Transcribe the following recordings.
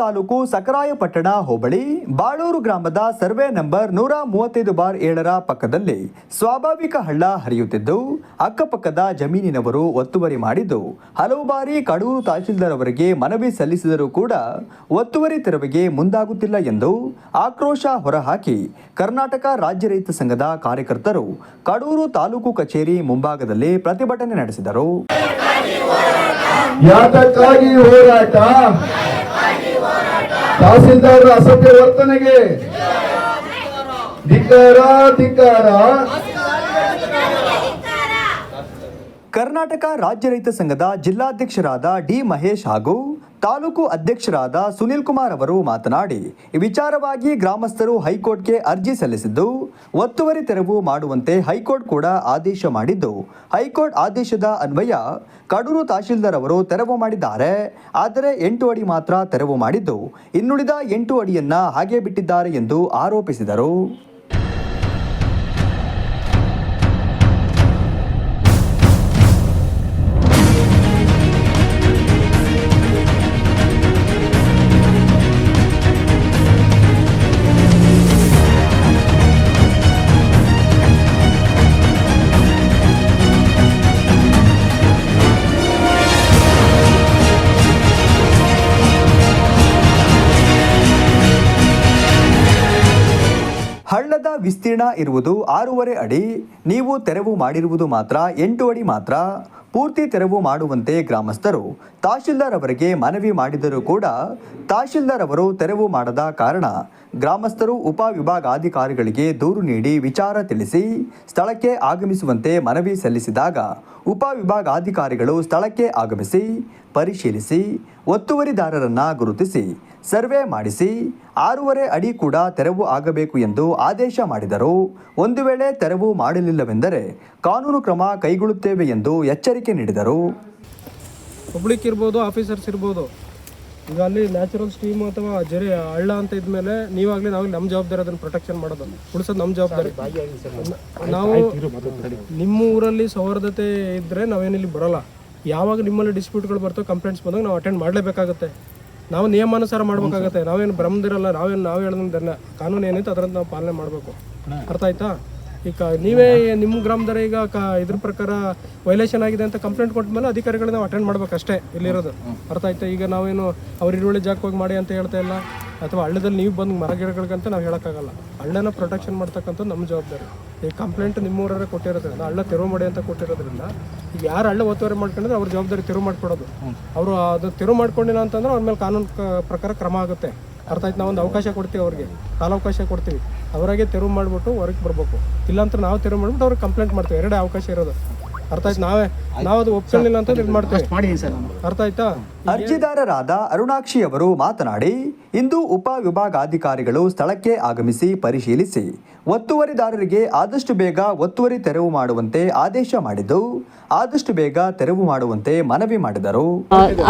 ತಾಲೂಕು ಸಕರಾಯಪಟ್ಟಣ ಹೋಬಳಿ, ಬಾಳೂರು ಗ್ರಾಮದ survey number ನೂರ ಮೂವತ್ತೈದು ಬಾರ್ ಏಳರ ಪಕ್ಕದಲ್ಲಿ ಸ್ವಾಭಾವಿಕ ಹಳ್ಳ ಹರಿಯುತ್ತಿದ್ದು, ಅಕ್ಕಪಕ್ಕದ ಜಮೀನಿನವರು ಒತ್ತುವರಿ ಮಾಡಿದ್ದು. ಹಲವು ಬಾರಿ ಕಡೂರು ತಹಶೀಲ್ದಾರ್ ಅವರಿಗೆ ಮನವಿ ಸಲ್ಲಿಸಿದರೂ ಕೂಡ ಒತ್ತುವರಿ ತೆರವಿಗೆ ಮುಂದಾಗುತ್ತಿಲ್ಲ ಎಂದು ಆಕ್ರೋಶ ಹೊರಹಾಕಿ ಕರ್ನಾಟಕ ರಾಜ್ಯ ರೈತ ಸಂಘದ ಕಾರ್ಯಕರ್ತರು ಕಡೂರು ತಾಲೂಕು ಕಚೇರಿ ಮುಂಭಾಗದಲ್ಲಿ ಪ್ರತಿಭಟನೆ ನಡೆಸಿದರು. ಯಾತಕ್ಕಾಗಿ ಹೋರಾಟ? ತಹಸೀಲ್ದಾರ್ ಅಸಭ್ಯ ವರ್ತನೆಗೆ. ಧಿಕ್ಕಾರ ಧಿಕ್ಕಾರ. ಕರ್ನಾಟಕ ರಾಜ್ಯ ರೈತ ಸಂಘದ ಜಿಲ್ಲಾಧ್ಯಕ್ಷರಾದ ಡಿ ಮಹೇಶ್ ಹಾಗೂ ತಾಲೂಕು ಅಧ್ಯಕ್ಷರಾದ ಸುನಿಲ್ ಕುಮಾರ್ ಅವರು ಮಾತನಾಡಿ, ವಿಚಾರವಾಗಿ ಗ್ರಾಮಸ್ಥರು ಹೈಕೋರ್ಟ್ಗೆ ಅರ್ಜಿ ಸಲ್ಲಿಸಿದ್ದು, ಒತ್ತುವರಿ ತೆರವು ಮಾಡುವಂತೆ ಹೈಕೋರ್ಟ್ ಕೂಡ ಆದೇಶ ಮಾಡಿದ್ದು. ಹೈಕೋರ್ಟ್ ಆದೇಶದ ಅನ್ವಯ ಕಡೂರು ತಹಶೀಲ್ದಾರ್ ಅವರು ತೆರವು ಮಾಡಿದ್ದಾರೆ. ಆದರೆ ಎಂಟು ಅಡಿ ಮಾತ್ರ ತೆರವು ಮಾಡಿದ್ದು. ಇನ್ನುಳಿದ ಎಂಟು ಅಡಿಯನ್ನ ಹಾಗೆ ಬಿಟ್ಟಿದ್ದಾರೆ ಎಂದು ಆರೋಪಿಸಿದರು. ವಿಸ್ತೀರ್ಣ ಇರುವುದು ಆರೂವರೆ ಅಡಿ. ನೀವು ತೆರವು ಮಾಡಿರುವುದು ಮಾತ್ರ ಎಂಟು ಅಡಿ ಮಾತ್ರ. ಪೂರ್ತಿ ತೆರವು ಮಾಡುವಂತೆ ಗ್ರಾಮಸ್ಥರು, ತಹಶೀಲ್ದಾರ್ ಅವರಿಗೆ ಮನವಿ ಮಾಡಿದರೂ ಕೂಡ ತಹಶೀಲ್ದಾರ್ ಅವರು ತೆರವು ಮಾಡದ ಕಾರಣ ಗ್ರಾಮಸ್ಥರು ಉಪವಿಭಾಗಾಧಿಕಾರಿಗಳಿಗೆ ದೂರು ನೀಡಿ ವಿಚಾರ ತಿಳಿಸಿ ಸ್ಥಳಕ್ಕೆ ಆಗಮಿಸುವಂತೆ ಮನವಿ ಸಲ್ಲಿಸಿದಾಗ ಉಪವಿಭಾಗಾಧಿಕಾರಿಗಳು ಸ್ಥಳಕ್ಕೆ ಆಗಮಿಸಿ, ಪರಿಶೀಲಿಸಿ, ಒತ್ತುವರಿದಾರರನ್ನು ಗುರುತಿಸಿ, ಸರ್ವೆ ಮಾಡಿಸಿ, ಆರೂವರೆ ಅಡಿ ಕೂಡ ತೆರವು ಆಗಬೇಕು ಎಂದು ಆದೇಶ ಮಾಡಿದರು. ಒಂದು ವೇಳೆ ತೆರವು ಮಾಡಲಿಲ್ಲವೆಂದರೆ ಕಾನೂನು ಕ್ರಮ ಕೈಗೊಳ್ಳುತ್ತೇವೆ ಎಂದು ಎಚ್ಚರಿಕೆ ನೀಡಿದರು. ಪಬ್ಲಿಕ್ ಇರ್ಬೋದು ಆಫೀಸರ್ಸ್ ಇರ್ಬೋದು. ಈಗ ಅಲ್ಲಿ ನ್ಯಾಚುರಲ್ ಸ್ಟ್ರೀಮ್ ಅಥವಾ ಜರಿ, ಹಳ್ಳ ಅಂತ ಇದ್ಮೇಲೆ ನೀವಾಗ್ಲಿ ನಾವು ನಮ್ಮ ಜವಾಬ್ದಾರಿ ಅದನ್ನ ಪ್ರೊಟೆಕ್ಷನ್ ಮಾಡೋದು. ಉಳಿಸೋದು ನಮ್ಮ ಜವಾಬ್ದಾರಿ. ನಾವು ನಿಮ್ಮ ಊರಲ್ಲಿ ಸೌಹಾರ್ದತೆ ಇದ್ರೆ ನಾವೇನಿಲ್ಲಿ ಬರಲ್ಲ. ಯಾವಾಗ ನಿಮ್ಮಲ್ಲಿ ಡಿಸ್ಪ್ಯೂಟ್ಗಳು ಬರ್ತವೆ ಕಂಪ್ಲೇಂಟ್ಸ್ ಬಂದಾಗ ನಾವು ಅಟೆಂಡ್ ಮಾಡಲೇಬೇಕಾಗುತ್ತೆ. ನಾವು ನಿಯಮಾನುಸಾರ ಮಾಡ್ಬೇಕಾಗತ್ತೆ. ನಾವೇನು ಬ್ರಹ್ಮದಿರಲ್ಲ ನಾವೇನು ನಾವು ಹೇಳೋದನ್ನ ಕಾನೂನು ಏನಿತ್ತು ಅದರಂತ ನಾವು ಪಾಲನೆ ಮಾಡಬೇಕು. ಅರ್ಥ ಆಯ್ತಾ? ಈಗ ನೀವೇ ನಿಮ್ಮ ಗ್ರಾಮದರ ಈಗ ಕ ಇದ್ರ ಪ್ರಕಾರ ವೈಲೇಷನ್ ಆಗಿದೆ ಅಂತ ಕಂಪ್ಲೇಂಟ್ ಕೊಟ್ಟ ಮೇಲೆ ಅಧಿಕಾರಿಗಳು ನಾವು ಅಟೆಂಡ್ ಮಾಡ್ಬೇಕು ಅಷ್ಟೇ ಇಲ್ಲಿರೋದು. ಅರ್ಥ ಆಯ್ತಾ? ಈಗ ನಾವೇನು ಅವ್ರ ಇರುವಳಿ ಜಾಗಕ್ಕೆ ಹೋಗಿ ಮಾಡಿ ಅಂತ ಹೇಳ್ತಾ ಇಲ್ಲ. ಅಥವಾ ಹಳ್ಳದಲ್ಲಿ ನೀವು ಬಂದು ಮರ ಗಿಡಗಳಿಗಂತ ನಾವು ಹೇಳೋಕ್ಕಾಗಲ್ಲ. ಹಳ್ಳನ ಪ್ರೊಟೆಕ್ಷನ್ ಮಾಡ್ತಕ್ಕಂಥದ್ದು ನಮ್ಮ ಜವಾಬ್ದಾರಿ. ಈ ಕಂಪ್ಲೇಂಟ್ ನಿಮ್ಮೂರೇ ಕೊಟ್ಟಿರೋದ್ರಿಂದ ಹಳ್ಳ ತೆರವು ಮಾಡಿ ಅಂತ ಕೊಟ್ಟಿರೋದ್ರಿಂದ ಈಗ ಯಾರು ಹಳ್ಳ ಒತ್ತುವರಿ ಮಾಡ್ಕೊಂಡ್ರೆ ಅವ್ರ ಜವಾಬ್ದಾರಿ ತೆರವು ಮಾಡ್ಕೊಡೋದು. ಅವರು ಅದು ತೆರವು ಮಾಡ್ಕೊಂಡಿಲ್ಲ ಅಂತಂದ್ರೆ ಅವ್ರ ಮೇಲೆ ಕಾನೂನು ಪ್ರಕಾರ ಕ್ರಮ ಆಗುತ್ತೆ. ಅರ್ಥ ಆಯ್ತು ನಾವು ಅವಕಾಶ ಕೊಡ್ತೀವಿ ಅವ್ರಿಗೆ. ಕಾಲಾವಕಾಶ ಕೊಡ್ತೀವಿ. ಅವರಾಗೆ ತೆರವು ಮಾಡಿಬಿಟ್ಟು ಹೊರಗೆ ಬರಬೇಕು. ಇಲ್ಲಾಂದ್ರೆ ನಾವು ತೆರವು ಮಾಡಿಬಿಟ್ಟು ಅವ್ರಿಗೆ ಕಂಪ್ಲೇಂಟ್ ಮಾಡ್ತೀವಿ. ಎರಡೇ ಅವಕಾಶ ಇರೋದು. ಅರ್ಥ ಆಯ್ತು? ನಾವೇ ನಾವು ಅದು ಒಪ್ಕೊಳ್ಳಿಲ್ಲ ಅಂತ ಇದು ಮಾಡ್ತೀವಿ. ಅರ್ಥ ಆಯ್ತಾ? ಅರ್ಜಿದಾರರಾದ ಅರುಣಾಕ್ಷಿ ಅವರು ಮಾತನಾಡಿ ಇಂದು ಉಪ ವಿಭಾಗಾಧಿಕಾರಿಗಳು ಸ್ಥಳಕ್ಕೆ ಆಗಮಿಸಿ ಪರಿಶೀಲಿಸಿ ಒತ್ತುವರಿದಾರರಿಗೆ ಆದಷ್ಟು ಬೇಗ ಒತ್ತುವರಿ ತೆರವು ಮಾಡುವಂತೆ ಆದೇಶ ಮಾಡಿದ್ದು ಆದಷ್ಟು ಬೇಗ ತೆರವು ಮಾಡುವಂತೆ ಮನವಿ ಮಾಡಿದರು.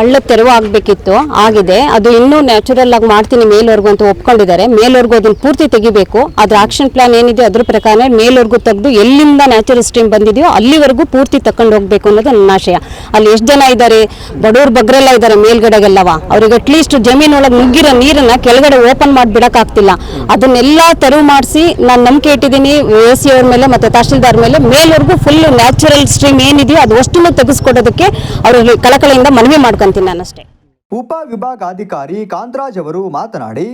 ಹಳ್ಳ ತೆರವು ಆಗಬೇಕಿತ್ತು ಆಗಿದೆ. ಅದು ಇನ್ನೂ ನ್ಯಾಚುರಲ್ ಆಗಿ ಮಾಡ್ತೀನಿ ಮೇಲ್ವರೆಗೂ ಅಂತ ಒಪ್ಕೊಂಡಿದ್ದಾರೆ. ಮೇಲ್ವರೆಗೂ ಅದನ್ನ ಪೂರ್ತಿ ತೆಗಿಬೇಕು. ಅದ್ರ ಆಕ್ಷನ್ ಪ್ಲಾನ್ ಏನಿದೆ ಅದ್ರ ಪ್ರಕಾರ ಮೇಲ್ವರೆಗೂ ತೆಗೆದು ಎಲ್ಲಿಂದ ನ್ಯಾಚುರಲ್ ಸ್ಟ್ರೀಮ್ ಬಂದಿದೆಯೋ ಅಲ್ಲಿವರೆಗೂ ಪೂರ್ತಿ ತಕೊಂಡು ಹೋಗ್ಬೇಕು ಅನ್ನೋದು ನನ್ನ ಆಶಯ. ಅಲ್ಲಿ ಎಷ್ಟು ಜನ ಇದ್ದಾರೆ ಬಡವ್ರ ಬಗ್ರೆಲ್ಲ ಇದ್ದಾರೆ ಮೇಲ್ಗಡೆಗೆಲ್ಲವ. ಅವ್ರಿಗೆ ಅಟ್ಲೀಸ್ಟ್ ಜಮೀನೊಳಗೆ ನುಗ್ಗಿರೋ ನೀರನ್ನ ಕೆಳಗಡೆ ಓಪನ್ ಮಾಡಿ ಆಗ್ತಿಲ್ಲ ಅದನ್ನೆಲ್ಲ ತೆರವು ಮಾಡಿಸಿ ನಾನು ನಂಬಿಕೆ ಇಟ್ಟಿದ್ದೀನಿ ಎ ಸಿ ಅವ್ರ ಮೇಲೆ ಮತ್ತೆ ತಹಶೀಲ್ದಾರ್ ಮೇಲೆ. ಮೇಲ್ವರೆಗೂ ಫುಲ್ ನ್ಯಾಚುರಲ್ ಸ್ಟ್ರೀಮ್ ಏನಿದೆಯೋ ಅದು ಅಷ್ಟನ್ನು ತೆಗೆಸ್ಕೊಡೋದಕ್ಕೆ ಅವ್ರಿಗೆ ಕಳಕಳಿಯಿಂದ ಮನವಿ ಮಾಡ್ಕೊಂತೀನಿ ನಾನಷ್ಟೇ. ಉಪವಿಭಾಗಾಧಿಕಾರಿ ಕಾಂತರಾಜ್ ಅವರು ಮಾತನಾಡಿ,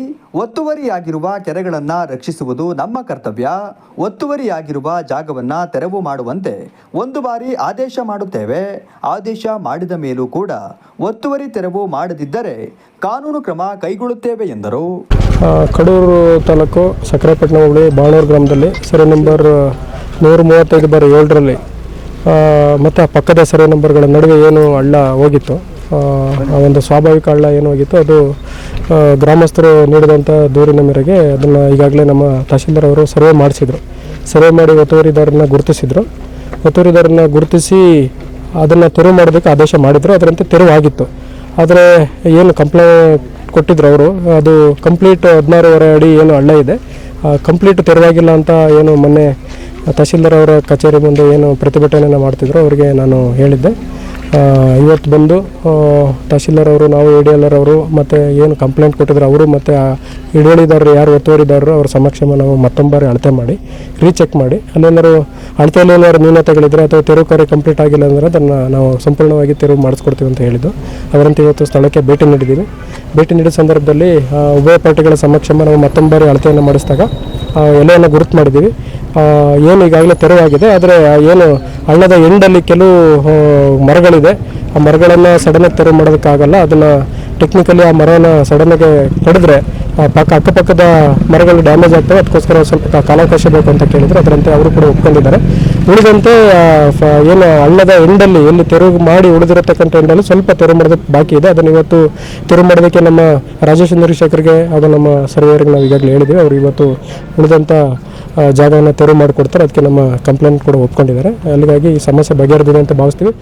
ಒತ್ತುವರಿಯಾಗಿರುವ ಕೆರೆಗಳನ್ನು ರಕ್ಷಿಸುವುದು ನಮ್ಮ ಕರ್ತವ್ಯ. ಒತ್ತುವರಿಯಾಗಿರುವ ಜಾಗವನ್ನ ತೆರವು ಮಾಡುವಂತೆ ಒಂದು ಬಾರಿ ಆದೇಶ ಮಾಡುತ್ತೇವೆ. ಆದೇಶ ಮಾಡಿದ ಮೇಲೂ ಕೂಡ ಒತ್ತುವರಿ ತೆರವು ಮಾಡದಿದ್ದರೆ ಕಾನೂನು ಕ್ರಮ ಕೈಗೊಳ್ಳುತ್ತೇವೆ ಎಂದರು. ಕಡೂರು ತಾಲೂಕು ಸಕ್ಕರೆಪಟ್ಟಣ ಹೋಬಳಿ ಬಾಳೂರು ಗ್ರಾಮದಲ್ಲಿ ಸರ್ವೆ ನಂಬರ್ ನೂರ ಮೂವತ್ತೈದು ಬಾರ್ ಏಳರಲ್ಲಿ ಮತ್ತು ಪಕ್ಕದ ಸರ್ವೆ ನಂಬರ್ಗಳ ನಡುವೆ ಏನು ಹಳ್ಳ ಹೋಗಿತ್ತು. ಆ, ಒಂದು ಸ್ವಾಭಾವಿಕ ಹಳ್ಳ ಏನು ಹೋಗಿತ್ತು ಅದು ಗ್ರಾಮಸ್ಥರು ನೀಡಿದಂಥ ದೂರಿನ ಮೇರೆಗೆ ಅದನ್ನು ಈಗಾಗಲೇ ನಮ್ಮ ತಹಶೀಲ್ದಾರ್ ಅವರು ಸರ್ವೆ ಮಾಡಿಸಿದರು. ಸರ್ವೆ ಮಾಡಿ ಒತ್ತುವರಿದಾರನ್ನ ಗುರುತಿಸಿದ್ರು. ಒತ್ತುವರಿದಾರನ್ನ ಗುರುತಿಸಿ ಅದನ್ನು ತೆರವು ಮಾಡೋದಕ್ಕೆ ಆದೇಶ ಮಾಡಿದರು. ಅದರಂತೆ ತೆರವಾಗಿತ್ತು ಆದರೆ ಏನು ಕಂಪ್ಲೇಂಟ್ ಕೊಟ್ಟಿದ್ರು ಅವರು ಅದು ಕಂಪ್ಲೀಟ್ ಹದಿನಾರೂವರೆ ಅಡಿ ಏನು ಹಳ್ಳ ಇದೆ. ಕಂಪ್ಲೀಟ್ ತೆರವಾಗಿಲ್ಲ ಅಂತ ಏನು ಮೊನ್ನೆ ತಹಶೀಲ್ದಾರ್ ಅವರ ಕಚೇರಿ ಮುಂದೆ ಏನು ಪ್ರತಿಭಟನೆಯನ್ನು ಮಾಡ್ತಿದ್ರು ಅವರಿಗೆ ನಾನು ಹೇಳಿದ್ದೆ. ಇವತ್ತು ಬಂದು ತಹಶೀಲ್ದಾರ್ ಅವರು, ನಾವು ಎ ಡಿ ಎಲ್ ಆರ್ ಅವರು, ಮತ್ತು ಏನು ಕಂಪ್ಲೇಂಟ್ ಕೊಟ್ಟಿದ್ರು ಅವರು, ಮತ್ತು ಹಿಡುವಳಿದಾರರು ಯಾರು ಒತ್ತುವರಿದಾರರು, ಅವ್ರ ಸಮಕ್ಷಮ ನಾವು ಮತ್ತೊಂಬಾರಿ ಅಳತೆ ಮಾಡಿ ರೀಚೆಕ್ ಮಾಡಿ. ಅಲ್ಲೆಲ್ಲರೂ ಅಳತೆಯಲ್ಲಿ ಏನಾದ್ರು ನ್ಯೂನತೆಗಳಿದ್ರೆ ಅಥವಾ ತೆರವು ಕಾರ್ಯ ಕಂಪ್ಲೀಟ್ ಆಗಿಲ್ಲ ಅಂದರೆ ಅದನ್ನು ನಾವು ಸಂಪೂರ್ಣವಾಗಿ ತೆರವು ಮಾಡಿಸ್ಕೊಡ್ತೀವಿ ಅಂತ ಹೇಳಿದ್ದು. ಅದರಂತೆ ಇವತ್ತು ಸ್ಥಳಕ್ಕೆ ಭೇಟಿ ನೀಡಿದ್ದೀವಿ. ಭೇಟಿ ನೀಡಿದ ಸಂದರ್ಭದಲ್ಲಿ ಉಭಯ ಪಾರ್ಟಿಗಳ ಸಮಕ್ಷಮ ನಾವು ಮತ್ತೊಂಬಾರಿ ಅಳತೆಯನ್ನು ಮಾಡಿಸಿದಾಗ ಎಲೆಯನ್ನು ಗುರುತು ಮಾಡಿದ್ದೀವಿ. ಏನು ಈಗಾಗಲೇ ತೆರವಾಗಿದೆ, ಆದರೆ ಏನು ಹಳ್ಳದ ಎಂಡಲ್ಲಿ ಕೆಲವು ಮರಗಳಿದೆ. ಆ ಮರಗಳನ್ನು ಸಡನ್ನಾಗಿ ತೆರವು ಮಾಡೋದಕ್ಕಾಗಲ್ಲ. ಅದನ್ನು ಟೆಕ್ನಿಕಲಿ ಆ ಮರನ ಸಡನ್ನಾಗಿ ಕಡಿದ್ರೆ ಪಕ್ಕ ಅಕ್ಕಪಕ್ಕದ ಮರಗಳು ಡ್ಯಾಮೇಜ್ ಆಗ್ತವೆ. ಅದಕ್ಕೋಸ್ಕರ ಸ್ವಲ್ಪ ಕಾಲಾವಕಾಶ ಬೇಕು ಅಂತ ಕೇಳಿದರೆ. ಅದರಂತೆ ಅವರು ಕೂಡ ಒಪ್ಕೊಂಡಿದ್ದಾರೆ. ಉಳಿದಂತೆ ಏನು ಹಳ್ಳದ ಎಂಡಲ್ಲಿ ಎಲ್ಲಿ ತೆರವು ಮಾಡಿ ಉಳಿದಿರತಕ್ಕಂಥ ಎಂಡಲ್ಲಿ ಸ್ವಲ್ಪ ತೆರವು ಮಾಡೋದಕ್ಕೆ ಬಾಕಿ ಇದೆ. ಅದನ್ನು ಇವತ್ತು ತೆರವು ಮಾಡೋದಕ್ಕೆ ನಮ್ಮ ರಾಜೇಶ್ ಚಂದ್ರಶೇಖರ್ಗೆ ಹಾಗೂ ನಮ್ಮ ಸರ್ವೇಯರ್ಗೆ ನಾವು ಈಗಾಗಲೇ ಹೇಳಿದ್ದೀವಿ. ಅವರು ಇವತ್ತು ಉಳಿದಂಥ ಜಾಗವನ್ನು ತೆರವು ಮಾಡಿಕೊಡ್ತಾರೆ. ಅದಕ್ಕೆ ನಮ್ಮ ಕಂಪ್ಲೇಂಟ್ ಕೂಡ ಒಪ್ಕೊಂಡಿದ್ದಾರೆ. ಅಲ್ಲಿಗಾಗಿ ಈ ಸಮಸ್ಯೆ ಬಗೆಹರಿದಿದೆ ಅಂತ ಭಾವಿಸ್ತೀವಿ.